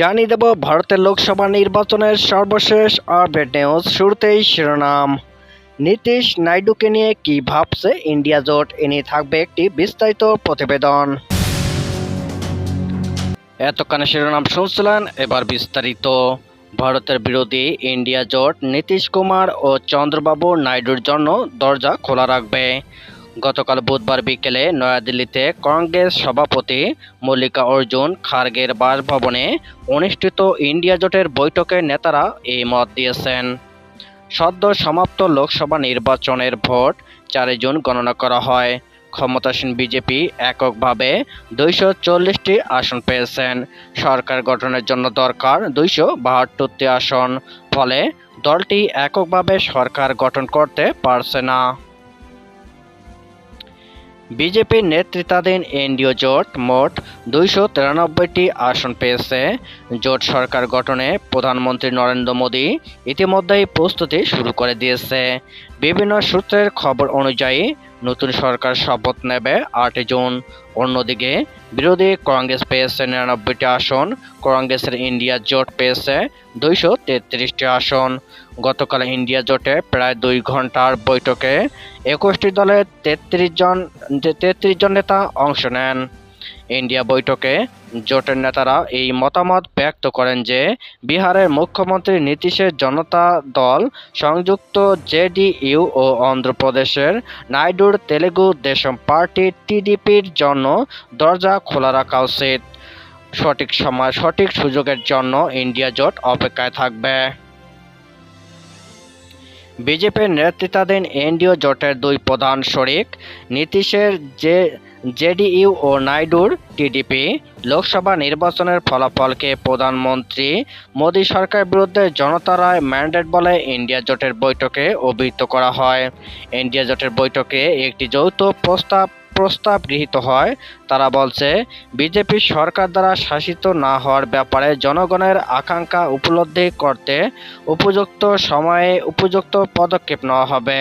জানিয়ে দেব ভারতের লোকসভা নির্বাচনের সর্বশেষ আপডেট নিউজ শুরুতেই শিরোনাম। নীতিশ নাইডুকে নিয়ে কি ভাবছে ইন্ডিয়া জোট? এ নিয়ে থাকবে একটি বিস্তারিত প্রতিবেদন। এতক্ষণে শিরোনাম শুনছিলেন, এবার বিস্তারিত। ভারতের বিরোধী ইন্ডিয়া জোট নীতিশ কুমার ও চন্দ্রবাবু নাইডুর জন্য দরজা খোলা রাখবে। গতকাল বুধবার বিকেলে নয়াদিল্লিতে কংগ্রেস সভাপতি মল্লিকা অর্জুন খার্গের বাসভবনে অনুষ্ঠিত ইন্ডিয়া জোটের বৈঠকে নেতারা এই মত দিয়েছেন। সদ্য সমাপ্ত লোকসভা নির্বাচনের ভোট চারই জুন গণনা করা হয়। ক্ষমতাসীন বিজেপি এককভাবে দুইশো চল্লিশটি আসন পেয়েছেন। সরকার গঠনের জন্য দরকার দুইশো বাহাত্তরটি আসন। ফলে দলটি এককভাবে সরকার গঠন করতে পারছে না। বিজেপির নেতৃত্বাধীন এনডিও জোট মোট দুইশো তিরানব্বইটি আসন পেয়েছে। জোট সরকার গঠনে প্রধানমন্ত্রী নরেন্দ্র মোদী ইতিমধ্যেই প্রস্তুতি শুরু করে দিয়েছে। বিভিন্ন সূত্রের খবর অনুযায়ী নতুন সরকার শপথ নেবে। আটই জুন অন্যদিকে বিরোধী কংগ্রেস পেয়েছে নিরানব্বইটি আসন। কংগ্রেসের ইন্ডিয়া জোট পেয়েছে দুইশো তেত্রিশটি আসন। গতকাল ইন্ডিয়া জোটে প্রায় দুই ঘণ্টার বৈঠকে একুশটি দলের তেত্রিশ জন তেত্রিশ জন নেতা অংশ নেন। ইন্ডিয়া বৈঠকে। জোটের নেতারা এই মতামত ব্যক্ত করেন যে, বিহারের মুখ্যমন্ত্রী নীতিশের জনতা দল সংযুক্ত জেডিইউ ও অন্ধ্রপ্রদেশের নাইডুর তেলেগু দেশম পার্টি টিডিপির জন্য দরজা খোলা রাখা উচিত। সঠিক সময়, সঠিক সুযোগের জন্য ইন্ডিয়া জোট অপেক্ষায় থাকবে। বিজেপির নেতৃত্বাধীন এনডিও জোটের দুই প্রধান শরিক, নীতিশের যে জেডিইউ ও নাইডুর টিডিপি লোকসভা নির্বাচনের ফলাফলকে প্রধানমন্ত্রী মোদী সরকারের বিরুদ্ধে জনতা রায় ম্যান্ডেট বলে ইন্ডিয়া জোটের বৈঠকে অভিহিত করা হয়। ইন্ডিয়া জোটের বৈঠকে একটি যৌথ প্রস্তাব প্রস্তাব গৃহীত হয়। তারা বলছে, বিজেপি সরকার দ্বারা শাসিত না হওয়ার ব্যাপারে জনগণের আকাঙ্ক্ষা উপলব্ধি করতে উপযুক্ত সময়ে উপযুক্ত পদক্ষেপ নেওয়া হবে।